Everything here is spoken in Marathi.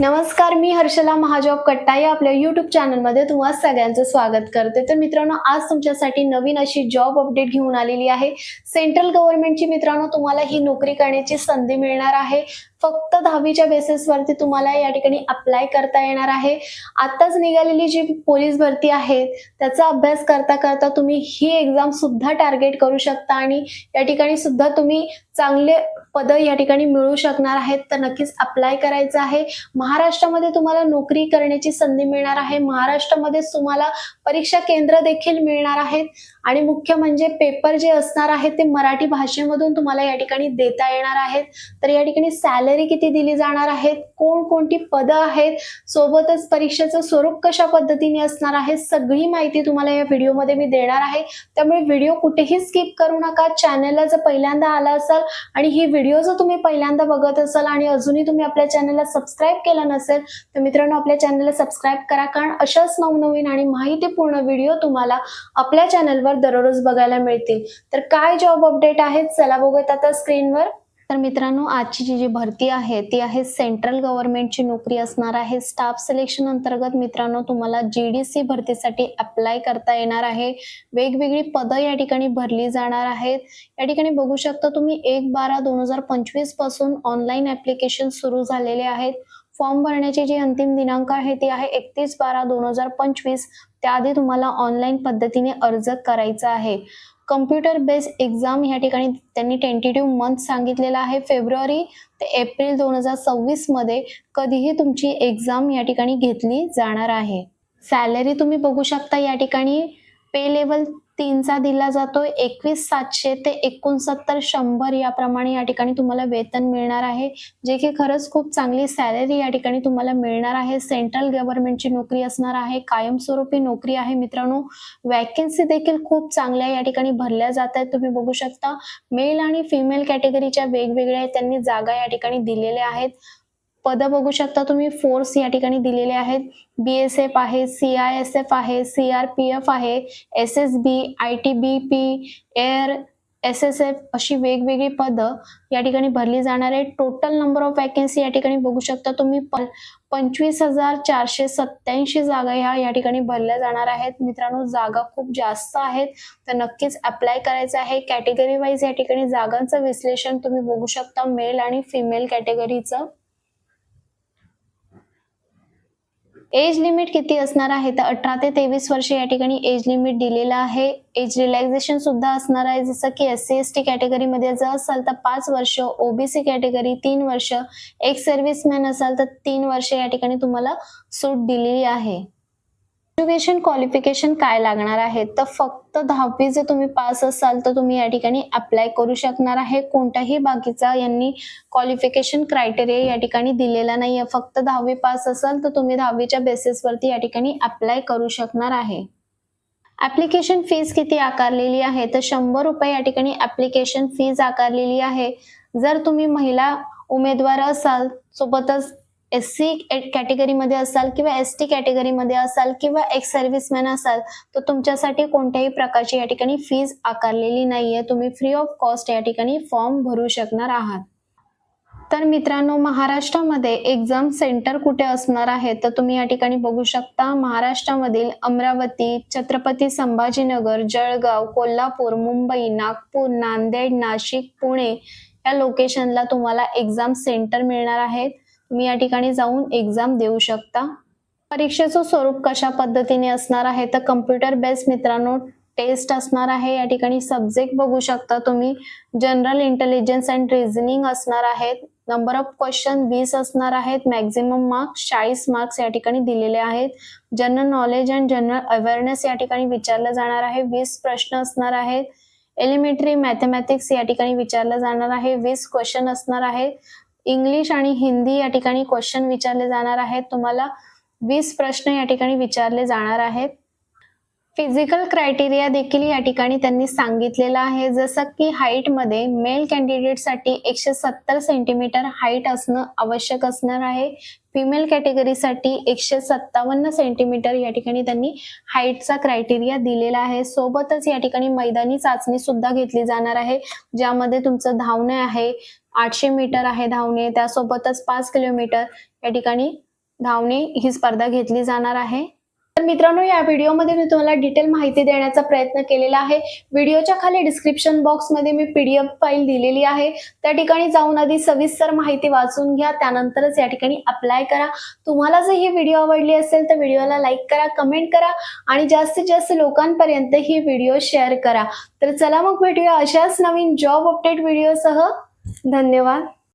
नमस्कार मी हर्षला महाजॉब कट्टाई. आपल्या युट्यूब चॅनलमध्ये तुम्हा सगळ्यांचं स्वागत करते. तर मित्रांनो आज तुमच्यासाठी नवीन अशी जॉब अपडेट घेऊन आलेली आहे. सेंट्रल गव्हर्नमेंटची मित्रांनो तुम्हाला ही नोकरी करण्याची संधी मिळणार आहे. फक्त दहावीच्या बेसिसवरती तुम्हाला या ठिकाणी अप्लाय करता येणार आहे. आताच निघालेली जी पोलीस भरती आहे त्याचा अभ्यास करता करता तुम्ही ही एक्झाम सुद्धा टार्गेट करू शकता आणि या ठिकाणी सुद्धा तुम्ही चांगले पद या ठिकाणी मिळू शकणार आहेत. तर नक्कीच अप्लाय करायचं आहे. महाराष्ट्रामध्ये तुम्हाला नोकरी करण्याची संधी मिळणार आहे. महाराष्ट्रामध्येच तुम्हाला परीक्षा केंद्र देखील मिळणार आहेत. आणि मुख्य म्हणजे पेपर जे असणार आहेत ते मराठी भाषेमधून तुम्हाला या ठिकाणी देता येणार आहेत. तर या ठिकाणी सॅलरी किती दिली जाणार आहेत? कोणकोणती पदं आहेत? सोबतच परीक्षेचं स्वरूप कशा पद्धतीने असणार आहे? सगळी माहिती तुम्हाला या व्हिडिओमध्ये मी देणार आहे. त्यामुळे व्हिडिओ कुठेही स्किप करू नका. चॅनलला जर पहिल्यांदा आला असाल आणि ही व्हिडिओ जर तुम्ही पहिल्यांदा बघत असाल आणि अजूनही तुम्ही आपल्या चॅनलला सबस्क्राईब केलं नसेल तर मित्रांनो आपल्या चॅनलला सबस्क्राईब करा. कारण अशाच नवनवीन आणि माहितीपूर्ण व्हिडिओ तुम्हाला आपल्या चॅनलवर दररोज बघायला मिळतील. तर काय जॉब अपडेट आहेत? चला बघूयात आता स्क्रीनवर तर मित्रांनो आजची जी जी भरती आहे ती आहे सेंट्रल गव्हर्नमेंटची नोकरी असणार आहे. स्टाफ सिलेक्शन अंतर्गत मित्रांनो तुम्हाला जी डी सी भरतीसाठी अप्लाय करता येणार आहे. वेगवेगळी पदं या ठिकाणी भरली जाणार आहेत. या ठिकाणी बघू शकता तुम्ही एक बारा दोन हजार पंचवीसपासून ऑनलाईन ऍप्लिकेशन सुरू झालेले आहेत. फॉर्म भरण्याची जी अंतिम दिनांक आहे ती आहे एकतीस बारा दोन हजार पंचवीस. त्याआधी तुम्हाला ऑनलाईन पद्धतीने अर्ज करायचा आहे. कम्प्युटर बेस्ड एक्झाम या ठिकाणी त्यांनी टेंटेटिव्ह मंथ सांगितलेला आहे. फेब्रुवारी ते एप्रिल दोन हजार सव्वीसमध्ये कधीही तुमची एक्झाम या ठिकाणी घेतली जाणार आहे. सॅलरी तुम्ही बघू शकता या ठिकाणी. पे लेवल तीनचा दिला जातो एकवीस सातशे ते एकोणसत्तर शंभर याप्रमाणे या ठिकाणी तुम्हाला वेतन मिळणार आहे. जे की खरंच खूप चांगली सॅलरी या ठिकाणी तुम्हाला मिळणार आहे. सेंट्रल गव्हर्नमेंटची नोकरी असणार आहे. कायमस्वरूपी नोकरी आहे मित्रांनो. वॅकन्सी देखील खूप चांगल्या या ठिकाणी भरल्या जात आहेत. तुम्ही बघू शकता. मेल आणि फिमेल कॅटेगरीच्या वेगवेगळ्या त्यांनी जागा या ठिकाणी दिलेल्या आहेत. पदं बघू शकता तुम्ही. फोर्स या ठिकाणी दिलेले आहेत. बी एस एफ आहे सी आय एस एफ आहे सी आर पी एफ आहे S S B I T B P A R S S F अशी वेगवेगळी पदं या ठिकाणी भरली जाणार आहे टोटल नंबर ऑफ वॅकन्सी या ठिकाणी बघू शकता तुम्ही. प पंचवीस हजार चारशे सत्याऐंशी जागा ह्या या ठिकाणी भरल्या जाणार आहेत. मित्रांनो जागा खूप जास्त आहेत. तर नक्कीच अप्लाय करायचं आहे. कॅटेगरी वाईज या ठिकाणी जागांचं विश्लेषण तुम्ही बघू शकता. मेल आणि फिमेल कॅटेगरीचं एज लिमिट किती असणार आहे? तर अठरा ते तेवीस वर्ष या ठिकाणी एज लिमिट दिलेलं आहे. एज रिलॅक्झेशन सुद्धा असणार आहे. जसं की एस सी एस टी कॅटेगरीमध्ये जर असाल तर पाच वर्ष ओबीसी कॅटेगरी तीन वर्ष एक सर्व्हिसमॅन असाल तर तीन वर्ष या ठिकाणी तुम्हाला सूट दिलेली आहे. एज्युकेशन क्वालिफिकेशन काय लागणार आहे? तर फक्त दहावी जर तुम्ही पास असाल तर तुम्ही या ठिकाणी अप्लाय करू शकणार आहे. कोणताही बाकीचा यांनी क्वालिफिकेशन क्रायटेरिया या ठिकाणी दिलेला नाहीये. फक्त दहावी पास असाल तर तुम्ही दहावीच्या बेसिसवरती या ठिकाणी अप्लाय करू शकणार आहे. ऍप्लिकेशन फीज किती आकारलेली आहे? तर शंभर रुपये या ठिकाणी ऍप्लिकेशन फीज आकारलेली आहे. जर तुम्ही महिला उमेदवार असाल सोबतच एस सी कॅटेगरीमध्ये असाल किंवा एस टी कॅटेगरीमध्ये असाल किंवा एक्स सर्व्हिसमॅन असाल तर तुमच्यासाठी कोणत्याही प्रकारची या ठिकाणी फीज आकारलेली नाहीये. तुम्ही फ्री ऑफ कॉस्ट या ठिकाणी फॉर्म भरू शकणार आहात. तर मित्रांनो महाराष्ट्रामध्ये एक्झाम सेंटर कुठे असणार आहे? तर तुम्ही या ठिकाणी बघू शकता महाराष्ट्रामधील अमरावती छत्रपती संभाजीनगर जळगाव कोल्हापूर मुंबई नागपूर नांदेड नाशिक पुणे या लोकेशनला तुम्हाला एक्झाम सेंटर मिळणार आहेत. तुम्ही या ठिकाणी जाऊन एक्झाम देऊ शकता. परीक्षेचं स्वरूप कशा पद्धतीने असणार आहे? तर कम्प्युटर बेस्ड मित्रांनो टेस्ट असणार आहे. या ठिकाणी सब्जेक्ट बघू शकता तुम्ही. जनरल इंटेलिजन्स अँड रिझनिंग असणार आहेत. नंबर ऑफ क्वेश्चन वीस असणार आहेत. मॅक्झिमम मार्क्स चाळीस मार्क्स या ठिकाणी दिलेले आहेत. General knowledge and general awareness या ठिकाणी विचारलं जाणार आहे. वीस प्रश्न असणार आहेत. एलिमेंटरी मॅथमॅटिक्स या ठिकाणी विचारलं जाणार आहे. वीस क्वेश्चन असणार आहेत. इंग्लिश आणि हिंदी या ठिकाणी क्वेश्चन विचारले जाणार आहेत. तुम्हाला वीस प्रश्न या ठिकाणी विचारले जाणार आहेत. फिजिकल क्रायटेरिया देखील या ठिकाणी त्यांनी सांगितलेलं आहे. जसं की हाईटमध्ये मेल कॅन्डिडेटसाठी एकशे सत्तर सेंटीमीटर हाईट असणं आवश्यक असणार आहे. फिमेल कॅटेगरीसाठी एकशे सत्तावन्न सेंटीमीटर या ठिकाणी त्यांनी हाईटचा क्रायटेरिया दिलेला आहे. सोबतच या ठिकाणी मैदानी चाचणी सुद्धा घेतली जाणार आहे. ज्यामध्ये तुमचं धावणे आहे आठशे मीटर आहे धावणे त्यासोबतच पाच किलोमीटर या ठिकाणी धावणे ही स्पर्धा घेतली जाणार आहे. तर मित्रांनो या व्हिडिओमध्ये मी तुम्हाला डिटेल माहिती देण्याचा प्रयत्न केलेला आहे. व्हिडिओच्या खाली डिस्क्रिप्शन बॉक्समध्ये मी पीडीएफ फाईल दिलेली आहे. त्या ठिकाणी जाऊन आधी सविस्तर माहिती वाचून घ्या त्यानंतरच या ठिकाणी अप्लाय करा. तुम्हाला जर ही व्हिडिओ आवडली असेल तर व्हिडिओला लाईक करा कमेंट करा आणि जास्तीत जास्त लोकांपर्यंत ही व्हिडिओ शेअर करा. तर चला मग भेटूया अशाच नवीन जॉब अपडेट व्हिडिओसह. धन्यवाद.